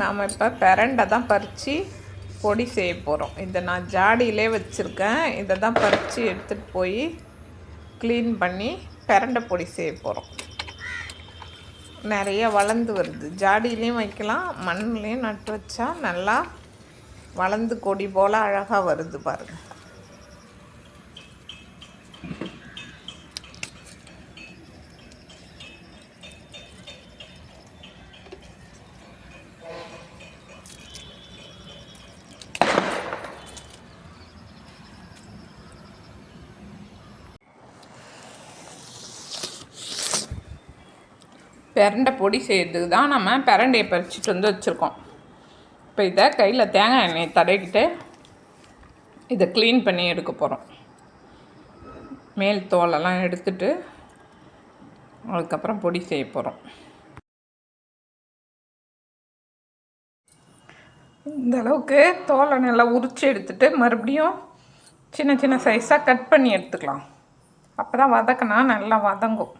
நாம் இப்போ பெரண்டை தான் பறித்து பொடி செய்ய போகிறோம் இதை நான் ஜாடியிலே வச்சுருக்கேன். இதை தான் பறித்து எடுத்துகிட்டு போய் க்ளீன் பண்ணி பெரண்டை பொடி செய்ய போகிறோம் நிறைய வளர்ந்து வருது. ஜாடியிலையும் வைக்கலாம் மண்ணுலேயும் நட்டு வச்சா நல்லா வளர்ந்து கொடி போல் அழகாக வருது பாருங்கள் பிரண்டை பொடி செய்கிறதுக்கு தான் நம்ம பிரண்டையை பறிச்சிட்டு வந்து வச்சுருக்கோம். இப்போ இதை கையில் தேங்காய் எண்ணெயை தடவிக்கிட்டு இதை க்ளீன் பண்ணி எடுக்க போகிறோம் மேல் தோலெல்லாம் எடுத்துட்டு அதுக்கப்புறம் பொடி செய்ய போகிறோம் இந்த அளவுக்கு தோலை நல்லா உரித்து எடுத்துட்டு மறுபடியும் சின்ன சின்ன சைஸாக கட் பண்ணி எடுத்துக்கலாம். அப்போ தான் வதக்கினா நல்லா வதங்கும்.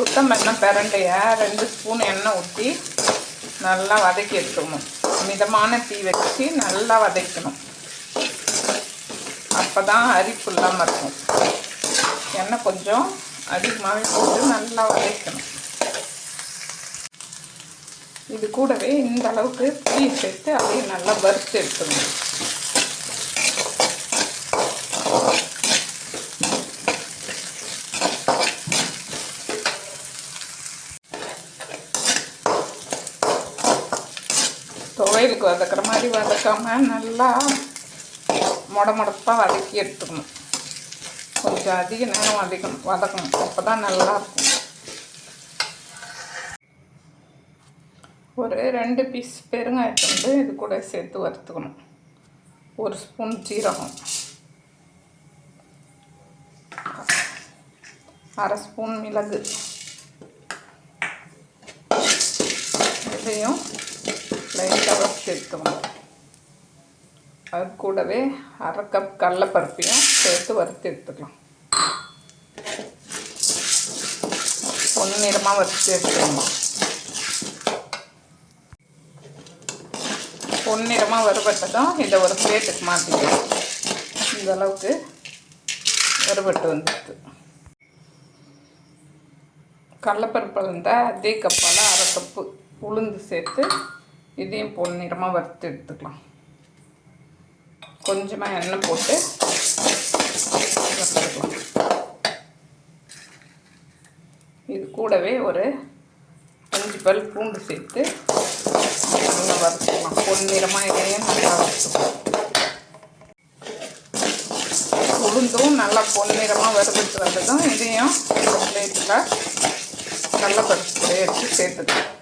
சுத்தம் பண்ண பிரண்டையை ரெண்டு ஸ்பூன் எண்ணெய் ஊற்றி நல்லா வதக்கி எடுத்துக்கணும் மிதமான தீ வச்சு நல்லா வதக்கணும். அப்போ தான் அரிப்பு இல்லாமல் இருக்கும் எண்ணெய் கொஞ்சம் அதிகமாகவே போட்டு நல்லா வதக்கணும். இது கூடவே இந்த அளவுக்கு புளி சேர்த்து அப்படியே நல்லா வறுத்து எடுத்துக்கணும் துவையலுக்கு வதக்கிற மாதிரி வதக்காம நல்லா முட முடப்பாக வதக்கி எடுத்துக்கணும். கொஞ்சம் அதிக நேரம் வதக்கணும் வதக்கணும். அப்போ தான் நல்லாயிருக்கும் ஒரு ரெண்டு பீஸ் பெருங்காயத்தை வந்து இது கூட சேர்த்து வறுத்துக்கணும். ஒரு ஸ்பூன் ஜீரகம் அரை ஸ்பூன் மிளகு. இதையும் சேர்த்துக்கணும். அது கூடவே அரை கப் கடலப்பருப்பையும் சேர்த்து வறுத்து எடுத்துக்கலாம். பொன்னிறமாக வறுத்து எடுத்துக்கணும். பொன்னிறமாக வறுபட்டதும் இதை ஒரு பிளேட்டுக்கு மாற்றிக்கலாம் இந்த அளவுக்கு வறுபட்டு வந்துருக்கு கடலப்பருப்பு இருந்தால் அதே கப்பால் அரை கப்பு உளுந்து சேர்த்து இதையும் பொன்னிறமாக வறுத்து எடுத்துக்கலாம். கொஞ்சமாக எண்ணெய் போட்டு வறுத்துக்கலாம். இது கூடவே ஒரு அஞ்சு பல் பூண்டு சேர்த்து நல்லா வறுத்துக்கலாம். பொன்னிறமாக இதையும் நல்லா வறுத்துக்கலாம். உளுந்தும் நல்லா பொன்னிறமாக வறுத்துட்டு வந்ததும் இதையும் பிளேட்டில் நல்லா கடலப்பருப்பு எடுத்து சேர்த்துக்கலாம்.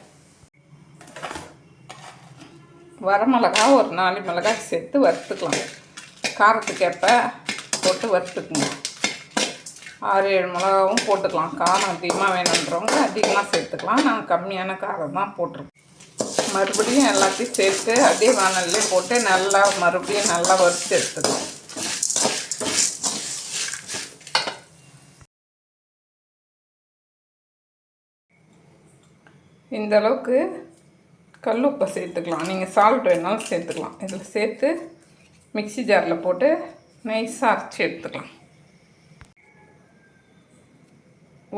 வரமிளகா ஒரு நாலு மிளகாய் சேர்த்து வறுத்துக்கலாம். காரத்துக்கு ஏற்ப போட்டு வறுத்துக்குங்க. ஆறு ஏழு மிளகாவும் போட்டுக்கலாம். காரம் அதிகமாக வேணுன்றவங்க அதிகமாக சேர்த்துக்கலாம். நான் கம்மியான காரம் தான் போட்டிருக்கோம். மறுபடியும் எல்லாத்தையும் சேர்த்து அதே வானல்லே போட்டு நல்லா மறுபடியும் நல்லா வறுத்து எடுத்துக்கலாம். இந்த கல் உப்பை சேர்த்துக்கலாம். நீங்கள் சால்ட் வேணாலும் சேர்த்துக்கலாம். இதில் சேர்த்து மிக்சி ஜாரில் போட்டு நைஸாக அரைச்சி எடுத்துக்கலாம்.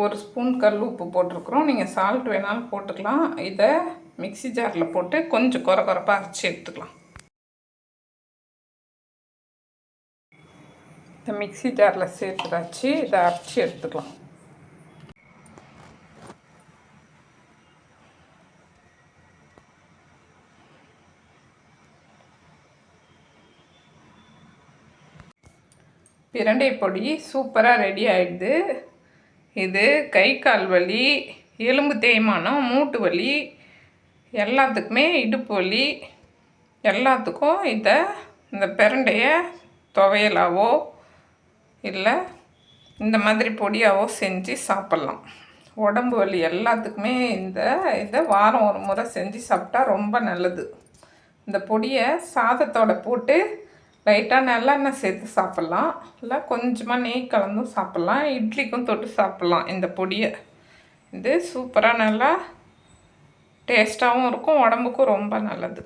ஒரு ஸ்பூன் கல் உப்பு போட்டிருக்குறோம். நீங்கள் சால்ட் வேணாலும் போட்டுக்கலாம். இதை மிக்சி ஜாரில் போட்டு கொஞ்சம் குறை குறைப்பாக அரைச்சி எடுத்துக்கலாம். இந்த மிக்சி ஜாரில் சேர்த்துடாச்சு இதை அரைச்சி எடுத்துக்கலாம். பிரண்டை பொடி சூப்பராக ரெடி ஆகிடுது இது கை கால் வலி எலும்பு தேய்மானம் மூட்டு வலி எல்லாத்துக்குமே இடுப்பு வலி. எல்லாத்துக்கும் இதை இந்த பிரண்டையை துவையலாவோ இல்லை இந்த மாதிரி பொடியாவோ செஞ்சு சாப்பிட்லாம். உடம்பு வலி எல்லாத்துக்குமே இந்த இதை வாரம் ஒரு முறை செஞ்சு சாப்பிட்டா ரொம்ப நல்லது. இந்த பொடியை சாதத்தோட போட்டு லைட்டாக நல்லெண்ணெய் சேர்த்து சாப்பிட்லாம். இல்லை கொஞ்சமாக நெய் கலந்தும் சாப்பிட்லாம். இட்லிக்கும் தொட்டு சாப்பிட்லாம் இந்த பொடியை. இது சூப்பராக நல்லா டேஸ்ட்டாகவும் இருக்கும் உடம்புக்கும் ரொம்ப நல்லது.